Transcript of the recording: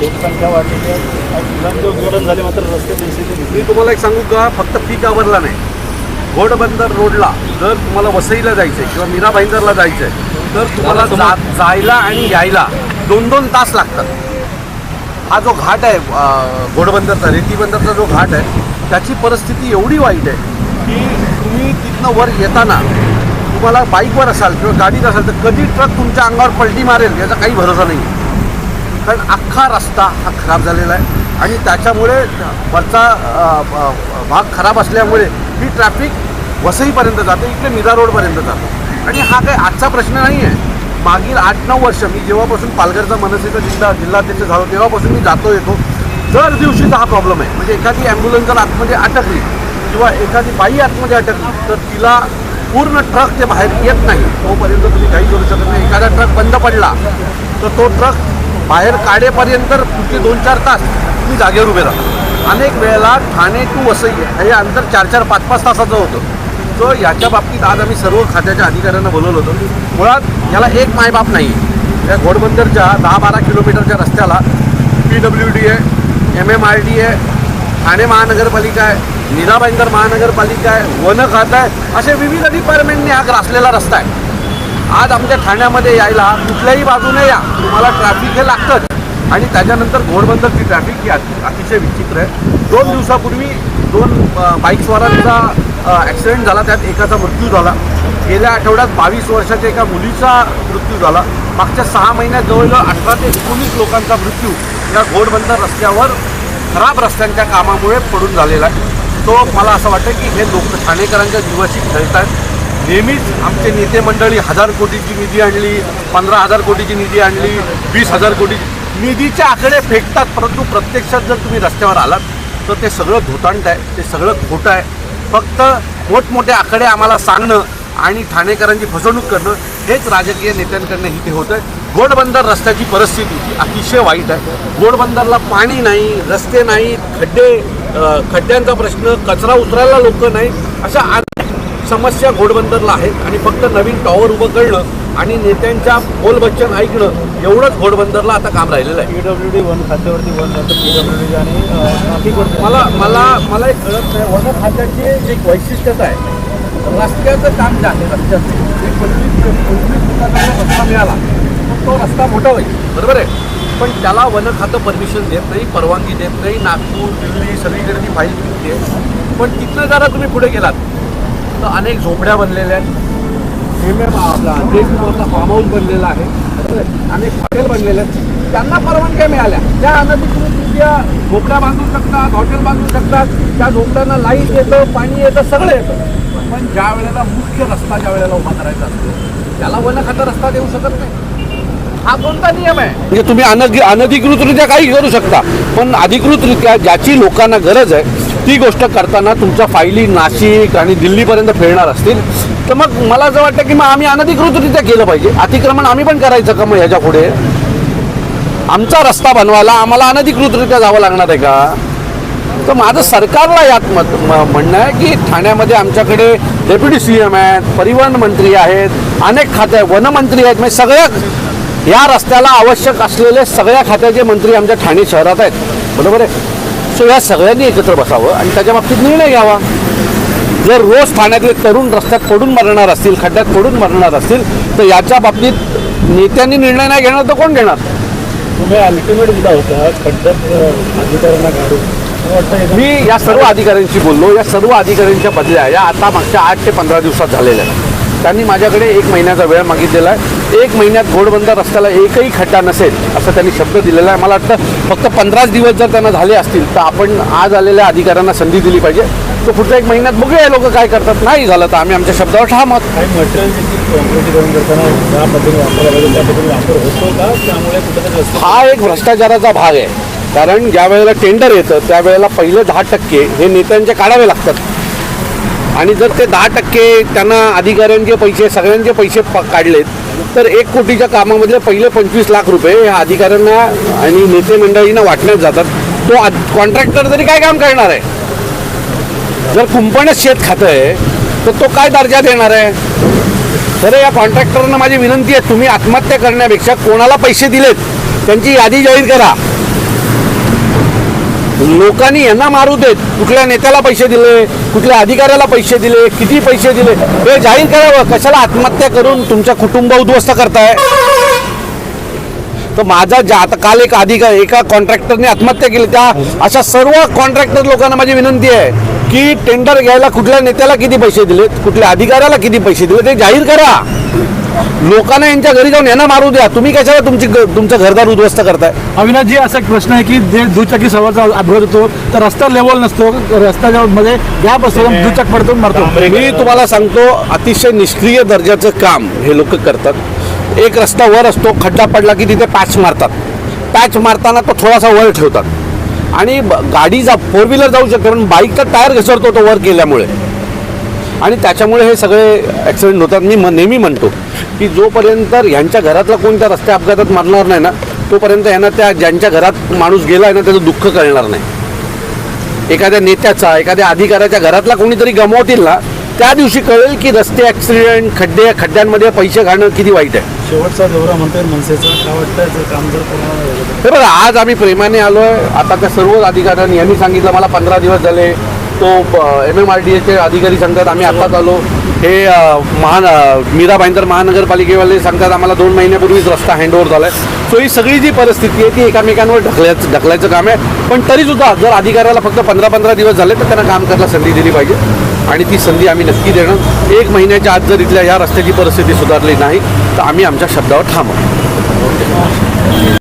लोकसंख्या वाढलेली आहे. उद्घाटन झाले मात्र रस्ते मी तुम्हाला एक सांगू का? फक्त पीक आवरला नाही. घोडबंदर रोडला जर तुम्हाला वसईला जायचं आहे किंवा मीरा भाईंदरला जायचं आहे तर तुम्हाला जा जायला आणि यायला दोन दोन तास लागतात. हा जो घाट आहे घोडबंदरचा रेतीबंदरचा जो घाट आहे त्याची परिस्थिती एवढी वाईट आहे की तुम्ही तिथनं वर येताना तुम्हाला बाईकवर असाल किंवा गाडीत असाल तर कधी ट्रक तुमच्या अंगावर पलटी मारेल याचा काही भरोसा नाही कारण अख्खा रस्ता हा खराब झालेला आहे आणि त्याच्यामुळे वरचा भाग खराब असल्यामुळे ही ट्रॅफिक वसईपर्यंत जाते इकडे मिरा रोडपर्यंत जाते. आणि हा काही आजचा प्रश्न नाही आहे मागील आठ नऊ वर्ष मी जेव्हापासून पालघरचा मनसेचा जिल्हा जिल्हाध्यक्ष झालो तेव्हापासून मी जातो येतो. दर दिवशीचा हा प्रॉब्लेम आहे. म्हणजे एखादी ॲम्ब्युलन्स जर आतमध्ये अटकली किंवा एखादी बाई आतमध्ये अटकली तर तिला पूर्ण ट्रक ते बाहेर येत नाही. तोपर्यंत तुम्ही काही करू शकत नाही. एखादा ट्रक बंद पडला तर तो ट्रक बाहेर काढेपर्यंत पुढचे दोन चार तास तुम्ही जागेवर उभे राहा. अनेक वेळेला ठाणे टू वसई हे अंतर चार चार पाच पाच तासाचं होतं. तो याच्या बाबतीत आज आम्ही सर्व खात्याच्या अधिकाऱ्यांना बोलवलं होतं. मुळात याला एक मायबाप नाही. या घोडबंदरच्या दहा बारा किलोमीटरच्या रस्त्याला पी डब्ल्यू डी आहे एम एम आर डी आहे ठाणे महानगरपालिका आहे. मीरा भाईंदर महानगरपालिका आहे वन खात आहे असे विविध डिपार्टमेंटने हा ग्रासलेला रस्ता आहे. आज आमच्या ठाण्यामध्ये यायला कुठल्याही बाजूने या तुम्हाला ट्रॅफिक हे लागतंच. आणि त्याच्यानंतर घोडबंदरची ट्रॅफिक ही अति- अतिशय विचित्र आहे. दोन दिवसापूर्वी दोन बाईक्सवारांचा बाईकस्वारांचा ॲक्सिडेंट झाला त्यात एकाचा मृत्यू झाला. गेल्या आठवड्यात बावीस वर्षाच्या एका मुलीचा मृत्यू झाला. मागच्या सहा महिन्यात जवळजवळ अठरा ते एकोणीस लोकांचा मृत्यू या घोडबंदर रस्त्यावर खराब रस्त्यांच्या कामामुळे पडून झालेला आहे. तो मला असं वाटतं की हे लोक ठाणेकरांच्या जीवाशी आहेत नेहमीच आमचे नेते मंडळी हजार कोटीची निधी आणली पंधरा हजार कोटीची निधी आणली वीस हजार कोटी निधीचे आकडे फेकतात परंतु प्रत्यक्षात जर तुम्ही रस्त्यावर आलात तर ते सगळं धोतांड आहे ते सगळं खोटं आहे. फक्त मोठमोठे आकडे आम्हाला सांगणं आणि ठाणेकरांची फसवणूक करणं हेच राजकीय नेत्यांकडनं इथे होतं आहे घोडबंदर रस्त्याची परिस्थिती अतिशय वाईट आहे. घोडबंदरला पाणी नाही रस्ते नाही खड्डे खड्ड्यांचा प्रश्न कचरा उचलायला लोक नाही अशा अनेक समस्या घोडबंदरला आहेत. आणि फक्त नवीन टॉवर उभं करणं आणि नेत्यांच्या बोलबच्चन ऐकणं एवढंच घोडबंदरला आता काम राहिलेलं आहे. पी डब्ल्यू डी वन खात्यावरती वन नंतर पी डब्ल्यू डी आणि मला मला मला एक कळत नाही. वन खात्याची एक वैशिष्ट्यता आहे. रस्त्याचं काम जे आहे रस्त्याचं एक पंचवीस पंचवीस रस्ता मिळाला तो रस्ता मोठा होईल. बरोबर आहे? पण त्याला वन खातं परमिशन देत नाही परवानगी देत नाही. नागपूर दिल्ली सगळीकडे ती फाईल आहे. पण तिथनं जरा तुम्ही पुढे गेलात. तर अनेक झोपड्या बनलेल्या आहेत. एम एम आपला जयकुमारचा फार्म हाऊस बनलेला आहे. अनेक हॉटेल बनलेले आहेत. त्यांना परवानग्या मिळाल्या. त्या तुम्ही तुमच्या झोपड्या बांधू शकतात हॉटेल बांधू शकतात. त्या झोपड्यांना लाइट येतं पाणी येतं सगळं येतं. पण ज्या वेळेला मुख्य रस्ता ज्या वेळेला उभा करायचा असतो त्याला वन खाता रस्ता देऊ शकत नाही. हा कोणता नियम आहे? म्हणजे तुम्ही अनधि अनधिकृतरित्या काही करू शकता. पण अधिकृतरित्या ज्याची लोकांना गरज आहे ती गोष्ट करताना तुमच्या फायली नाशिक आणि दिल्लीपर्यंत फिरणार असतील. तर मग मला असं वाटतं की मग आम्ही अनधिकृतरित्या केलं पाहिजे. अतिक्रमण आम्ही पण करायचं का मग ह्याच्या पुढे? आमचा रस्ता बनवायला आम्हाला अनधिकृतरित्या जावं लागणार आहे का? तर माझं सरकारला यात मत म- म्हणणं आहे की ठाण्यामध्ये आमच्याकडे डेप्युटी सी एम आहेत परिवहन मंत्री आहेत अनेक खाते आहेत वनमंत्री आहेत. म्हणजे सगळ्या या रस्त्याला आवश्यक असलेले सगळ्या खात्याचे मंत्री आमच्या ठाणे शहरात आहेत. बरोबर आहे? सो या सगळ्यांनी एकत्र बसावं आणि त्याच्या बाबतीत निर्णय घ्यावा. जर रोज ठाण्यातले तरुण रस्त्यात पडून मरणार असतील खड्ड्यात पडून मरणार असतील तर याच्या बाबतीत नेत्यांनी निर्णय नाही घेणार तर कोण घेणार? तुम्ही अल्टिमेट मुद्दा होता खड्ड्यात अ, अधिकाऱ्यांना काढून मला वाटतं मी या सर्व अधिकाऱ्यांशी बोललो. या सर्व अधिकाऱ्यांच्या बदल्या या आता मागच्या आठ ते पंधरा दिवसात झालेल्या आहेत. त्यांनी माझ्याकडे एक महिन्याचा वेळ मागितलेला आहे. एक महिन्यात घोडबंदर रस्त्याला एकही खड्डा नसेल असं त्यांनी शब्द दिलेला आहे. मला वाटतं फक्त पंधराच दिवस जर त्यांना झाले असतील तर आपण आज आलेल्या अधिकाऱ्यांना संधी दिली पाहिजे. तर पुढच्या एक महिन्यात बघूया लोक काय करतात. नाही झालं तर आम्ही आमच्या शब्दावर ठाम आहोत. हा एक भ्रष्टाचाराचा भाग आहे. कारण ज्या वेळेला टेंडर येतं त्यावेळेला पहिले दहा टक्के हे नेत्यांचे काढावे लागतात. आणि जर ते दहा टक्के त्यांना अधिकाऱ्यांचे पैसे सगळ्यांचे पैसे प- काढलेत तर एक कोटीच्या कामामधले पहिले पंचवीस लाख रुपये ह्या अधिकाऱ्यांना आणि नेते मंडळींना वाटण्यात जातात. तो कॉन्ट्रॅक्टर तरी काय काम करणार आहे? जर कुंपणच शेत खातं आहे तर तो काय दर्जा देणार आहे? तर या कॉन्ट्रॅक्टरना माझी विनंती आहे तुम्ही आत्महत्या करण्यापेक्षा कोणाला पैसे दिलेत त्यांची यादी जाहीर करा. लोकांनी यांना मारू देत. कुठल्या नेत्याला पैसे दिले कुठल्या अधिकाऱ्याला पैसे दिले किती पैसे दिले हे जाहीर करावं. कशाला आत्महत्या करून तुमच्या कुटुंब उद्ध्वस्त करताय? तर माझा ज्या आता काल एक अधिकार एका कॉन्ट्रॅक्टरने आत्महत्या केली. त्या अशा सर्व कॉन्ट्रॅक्टर लोकांना माझी विनंती आहे की टेंडर घ्यायला कुठल्या नेत्याला किती पैसे दिलेत कुठल्या अधिकाऱ्याला किती पैसे दिले ते जाहीर करा. लोकांना यांच्या घरी जाऊन यांना मारू द्या. तुम्ही कशाला तुमची तुमचं घरदार उद्ध्वस्त करताय? अविनाशजी असा एक प्रश्न आहे की जे दुचाकी सवारचा अपघात होतो तर रस्ता लेवल नसतो रस्त्याच्या मध्ये गॅप असतो दुचाक पडतो मारतो. मी तुम्हाला सांगतो अतिशय निष्क्रिय दर्जाचं काम हे लोक करतात. एक रस्ता वर असतो खड्डा पडला की तिथे पॅच मारतात. पॅच मारताना तो थोडासा वर ठेवतात. आणि ब- गाडी जा फोर व्हीलर जाऊ शकते पण बाईकचा टायर घसरतो तो वर गेल्यामुळे. आणि त्याच्यामुळे हे सगळे ॲक्सिडेंट होतात. मी म- नेहमी म्हणतो की जोपर्यंत ह्यांच्या घरातला कोण त्या रस्त्या अपघातात मारणार नाही ना तोपर्यंत यांना त्या ज्यांच्या घरात माणूस गेला आहे ना त्याचं दुःख कळणार नाही. एखाद्या नेत्याचा एखाद्या अधिकाऱ्याच्या घरातला कोणीतरी गमावतील ना त्या दिवशी कळेल की रस्ते ॲक्सिडेंट खड्डे खड्ड्यांमध्ये पैसे घालणं किती वाईट आहे. शेवटचा दौरा म्हणतोय मनसेचा. काय वाटतं काम जर पूर्ण हे बघा आज आम्ही प्रेमाने आलो आहे आता त्या सर्व अधिकाऱ्यांनी यांनी सांगितलं मला पंधरा दिवस झाले. तो एम एम आर डी एचे अधिकारी सांगतात आम्ही आत्ताच आलो. हे महान मीरा भाईंदर महानगरपालिकेवाले सांगतात आम्हाला दोन महिन्यापूर्वीच रस्ता हँडओव्हर आहे सो ही सगळी जी परिस्थिती आहे ती एकामेकांवर ढकल्याचं ढकलायचं काम आहे. पण तरीसुद्धा जर अधिकाऱ्याला फक्त पंधरा पंधरा दिवस झाले तर त्यांना काम करायला संधी दिली पाहिजे. आणि ती संधी आम्ही नक्की देणं. एक महिन्याच्या आत जर इथल्या या रस्त्याची परिस्थिती सुधारली नाही तर आम्ही आमच्या शब्दावर ठाम